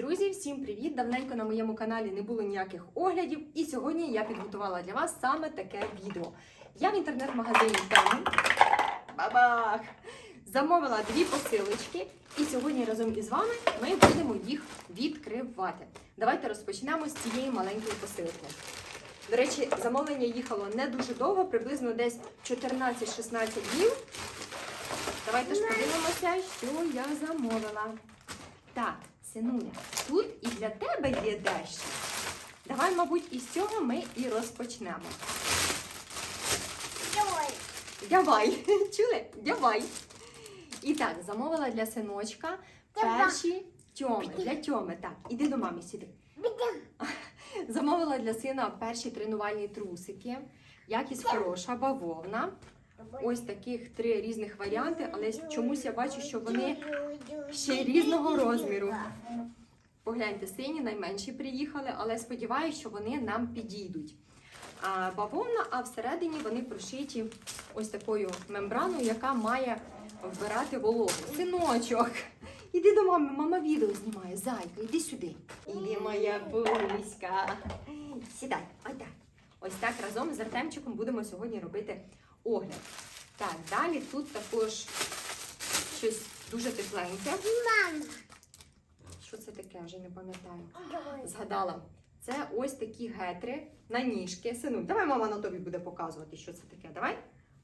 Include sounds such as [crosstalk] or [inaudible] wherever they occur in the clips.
Друзі, всім привіт! Давненько на моєму каналі не було ніяких оглядів, і сьогодні я підготувала для вас саме таке відео. Я в інтернет-магазині Тему бабах! замовила дві посилочки, і сьогодні разом із вами ми будемо їх відкривати. Давайте розпочнемо з цієї маленької посилки. До речі, замовлення їхало не дуже довго, приблизно десь 14-16 днів. Давайте ж подивимося, що я замовила. Так, синуля, тут і для тебе є дещо. Давай, мабуть, із цього ми і розпочнемо. Давай, [laughs] чули? Давай. І так, замовила для синочка Давай. перші тьоми. Для тьоми. Так, іди до мами сюди. Замовила для сина перші тренувальні трусики. Якість хороша, бавовна. Ось таких три різних варіанти, але чомусь я бачу, що вони ще різного розміру. Погляньте, сині найменші приїхали, але сподіваюся, що вони нам підійдуть. А бавовна, а всередині вони прошиті ось такою мембраною, яка має вбирати вологу. Синочок, іди до мами, мама відео знімає. Зайка, іди сюди. Іди, моя буська. Сідай, ось так. Ось так разом з Артемчиком будемо сьогодні робити огляд. Так, далі тут також щось дуже тепленьке. Мама. Що це таке? Вже не пам'ятаю. Згадала. Це ось такі гетри на ніжки. Сину, давай мама на тобі буде показувати, що це таке. Давай.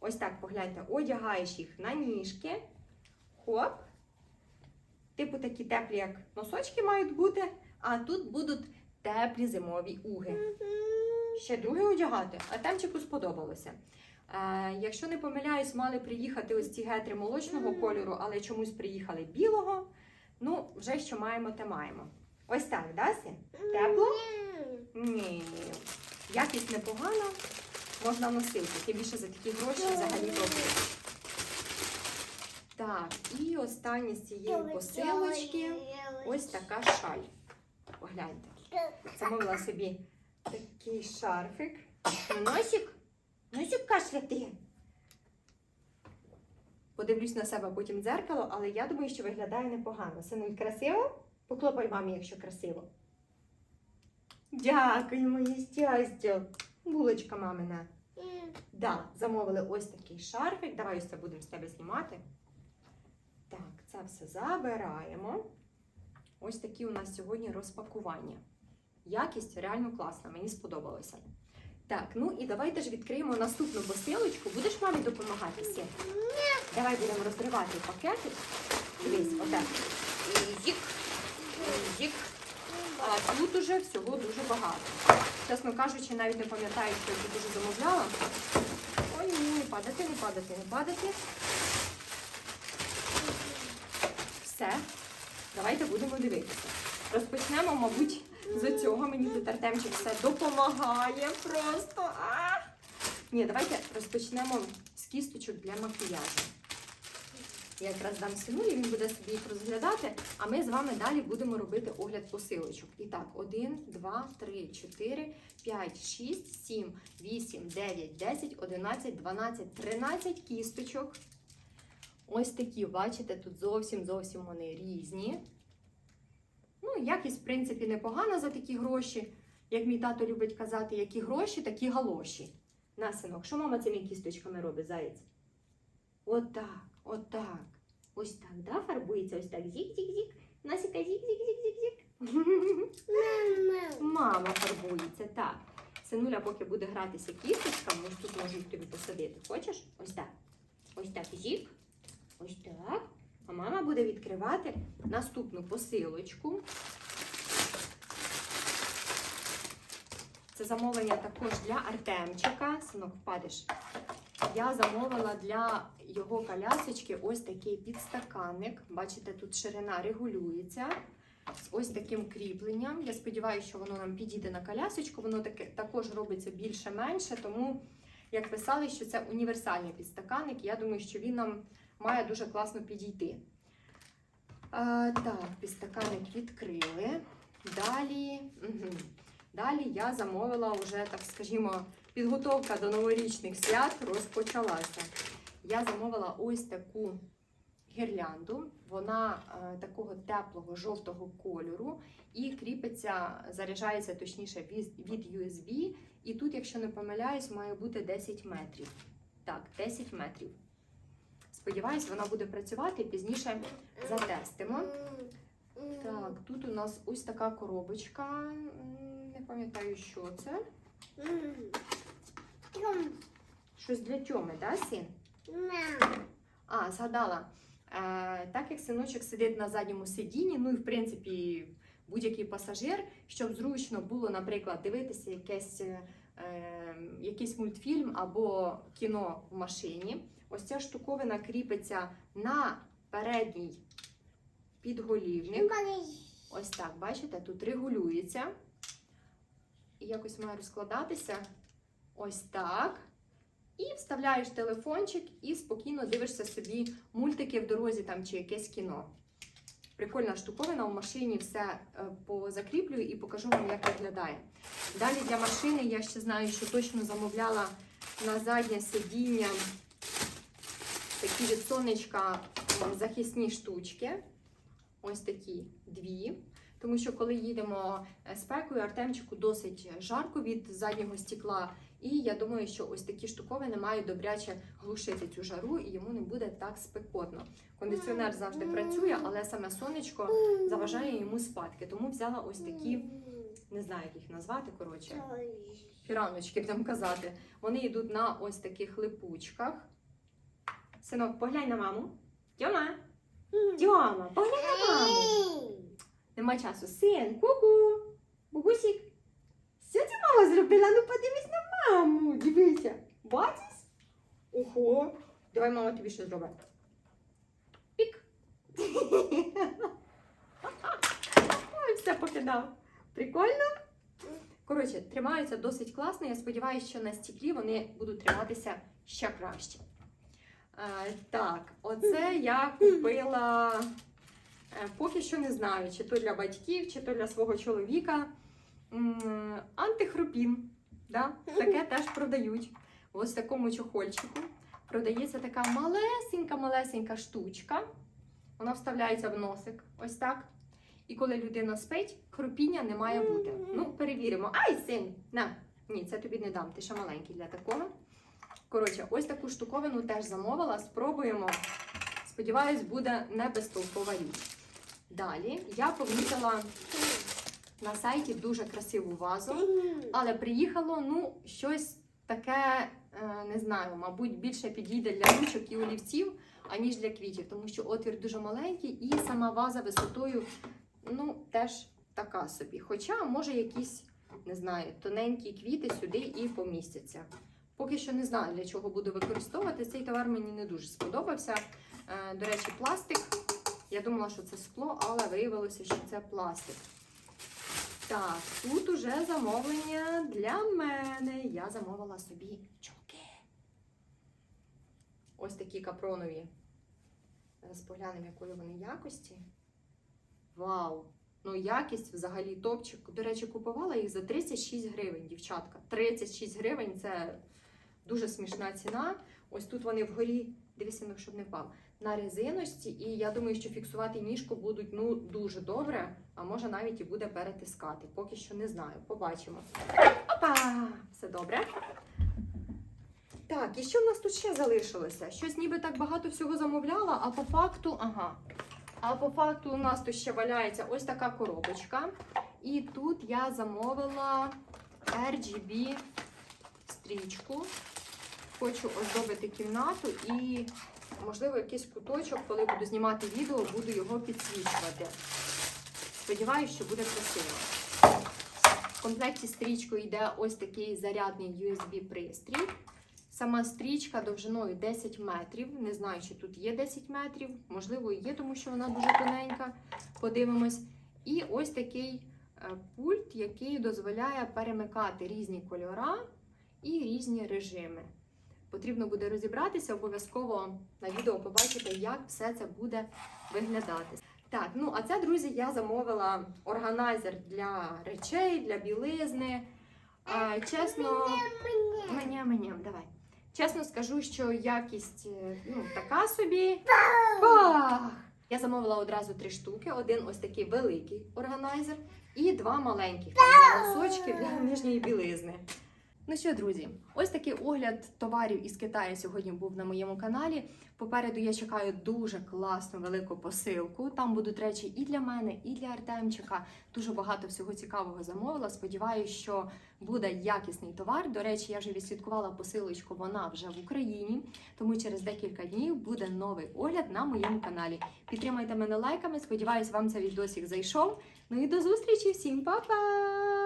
Ось так погляньте, одягаєш їх на ніжки. Хоп. Типу такі теплі, як носочки мають бути, а тут будуть теплі зимові уги. Ще друге одягати, а темчику сподобалося. Е, якщо не помиляюсь, мали приїхати ось ці гетри молочного кольору, але чомусь приїхали білого. Ну, вже що маємо, те маємо. Ось так, да, Сі? Тепло? Ні. Якість непогана, можна носити. Тим більше за такі гроші взагалі добре. Так, і останнє з цієї посилочки ось така шаль. Погляньте. Замовила собі такий шарфик. Носик? Носик кашляти. Подивлюсь на себе потім дзеркало, але я думаю, що виглядає непогано. Синуль, красиво? Поклопай мамі, якщо красиво. Дякую, моє щастя. Булочка мамина. Да, замовили ось такий шарфик. Давай ось це будемо з тебе знімати. Так, це все забираємо. Ось такі у нас сьогодні розпакування. Якість реально класна, мені сподобалося. Так, ну і давайте ж відкриємо наступну посилочку. Будеш мамі допомагати Сі? Давай будемо розривати пакети. Дивись, отак. І зік. А тут уже всього дуже багато. Чесно кажучи, навіть не пам'ятаю, що я тут уже замовляла. Ой, ні, не падати, не падати, не падати. Все. Давайте будемо дивитися. Розпочнемо, мабуть, з цього. Мені тут Артемчик все допомагає просто. А! Ні, давайте розпочнемо з кісточок для макіяжу. Я якраз дам сину, і він буде собі їх розглядати, а ми з вами далі будемо робити огляд посилочок. І так, 1, 2, 3, 4, 5, 6, 7, 8, 9, 10, 11, 12, 13 кісточок. Ось такі, бачите, тут зовсім зовсім вони різні. Ну, якість, в принципі, непогана за такі гроші. Як мій тато любить казати, які гроші, такі галоші. На, синок, що мама цими кісточками робить, заєць? Отак, отак. Ось так, да, фарбується, ось так. Зік-зік-зік. Насіка, зік-зік-зік-зік-зік. Мама фарбується, так. Синуля, поки буде гратися кісточками, ось тут можуть тобі посадити. Хочеш? Ось так. Ось так, зік. Ось так. А мама буде відкривати наступну посилочку. Це замовлення також для Артемчика. Синок, впадеш. Я замовила для його колясочки ось такий підстаканник. Бачите, тут ширина регулюється з ось таким кріпленням. Я сподіваюся, що воно нам підійде на колясочку. Воно таке також робиться більше-менше, тому як писали, що це універсальний підстаканник. Я думаю, що він нам має дуже класно підійти. А, так, підстаканник відкрили. Далі, угу. Далі я замовила вже, так скажімо, підготовка до новорічних свят розпочалася. Я замовила ось таку гірлянду. Вона е, такого теплого жовтого кольору і кріпиться, заряджається точніше від, від USB. І тут, якщо не помиляюсь, має бути 10 метрів. Так, 10 метрів. Сподіваюсь, вона буде працювати пізніше затестимо. Так, тут у нас ось така коробочка. Не пам'ятаю, що це. Щось для тьоми, да, син? А, згадала. Е, так як синочок сидить на задньому сидінні, ну і в принципі будь-який пасажир, щоб зручно було, наприклад, дивитися якесь, е, якийсь мультфільм або кіно в машині. Ось ця штуковина кріпиться на передній підголівник. Ось так, бачите, тут регулюється. І якось має розкладатися. Ось так. І вставляєш телефончик і спокійно дивишся собі мультики в дорозі там чи якесь кіно. Прикольна штуковина в машині все е, позакріплюю і покажу вам, як виглядає. Далі для машини я ще знаю, що точно замовляла на заднє сидіння такі від сонечка захисні штучки. Ось такі дві. Тому що коли їдемо е, спекою, Артемчику досить жарко від заднього стекла. І я думаю, що ось такі штуковини мають добряче глушити цю жару, і йому не буде так спекотно. Кондиціонер завжди працює, але саме сонечко заважає йому спадки. Тому взяла ось такі, не знаю, як їх назвати, коротше, фіраночки, будемо казати. Вони йдуть на ось таких липучках. Синок, поглянь на маму. Тьома, Тьома, поглянь на маму. Нема часу. Син, ку-ку, бабусік. Що ти мама зробила? Ну подивись на маму. Дивися. Бачиш? Ого. Давай мама тобі що зробить. Пік. [laughs] Ой, все покидав. Прикольно? Коротше, тримаються досить класно. Я сподіваюся, що на стеклі вони будуть триматися ще краще. Е, так, оце я купила. Е, Поки що не знаю, чи то для батьків, чи то для свого чоловіка. Антихропін. Да? Таке [laughs] теж продають. В ось такому чохольчику. Продається така малесенька-малесенька штучка. Вона вставляється в носик. Ось так. І коли людина спить, хропіння не має бути. Ну, перевіримо. Ай, син! На! Ні, це тобі не дам. Ти ще маленький для такого. Коротше, ось таку штуковину теж замовила. Спробуємо. Сподіваюсь, буде не безтолкова річ. Далі я помітила на сайті дуже красиву вазу, але приїхало ну, щось таке, е, не знаю, мабуть, більше підійде для ручок і олівців, аніж для квітів, тому що отвір дуже маленький і сама ваза висотою ну, теж така собі. Хоча, може, якісь, не знаю, тоненькі квіти сюди і помістяться. Поки що не знаю, для чого буду використовувати. Цей товар мені не дуже сподобався. Е, До речі, пластик. Я думала, що це скло, але виявилося, що це пластик. Так, тут уже замовлення для мене. Я замовила собі чулки. Ось такі капронові. Зараз поглянемо, якої вони якості. Вау! Ну, якість взагалі топчик. До речі, купувала їх за 36 гривень, дівчатка. 36 гривень це дуже смішна ціна. Ось тут вони вгорі, ну, щоб не впав, на резиночці. І я думаю, що фіксувати ніжку будуть ну, дуже добре, а може навіть і буде перетискати. Поки що не знаю. Побачимо. Опа! Все добре. Так, і що в нас тут ще залишилося? Щось ніби так багато всього замовляла, а по факту, ага. А по факту у нас тут ще валяється ось така коробочка. І тут я замовила RGB стрічку. Хочу оздобити кімнату і, можливо, якийсь куточок, коли буду знімати відео, буду його підсвічувати. Сподіваюсь, що буде красиво. В комплекті з стрічкою йде ось такий зарядний USB-пристрій. Сама стрічка довжиною 10 метрів. Не знаю, чи тут є 10 метрів. Можливо, є, тому що вона дуже тоненька. Подивимось. І ось такий е, пульт, який дозволяє перемикати різні кольора і різні режими. Потрібно буде розібратися, обов'язково на відео побачите, як все це буде виглядати. Так, ну а це, друзі, я замовила органайзер для речей, для білизни. Е, чесно, Мене, мене, давай. Чесно скажу, що якість е, ну, така собі. Бах! Я замовила одразу три штуки: один ось такий великий органайзер і два маленьких для носочків для нижньої білизни. Ну що, друзі, ось такий огляд товарів із Китаю сьогодні був на моєму каналі. Попереду я чекаю дуже класну велику посилку. Там будуть речі і для мене, і для Артемчика. Дуже багато всього цікавого замовила. Сподіваюся, що буде якісний товар. До речі, я вже відслідкувала посилочку, вона вже в Україні. Тому через декілька днів буде новий огляд на моєму каналі. Підтримайте мене лайками. Сподіваюсь, вам цей відосик зайшов. Ну і до зустрічі всім, па-па!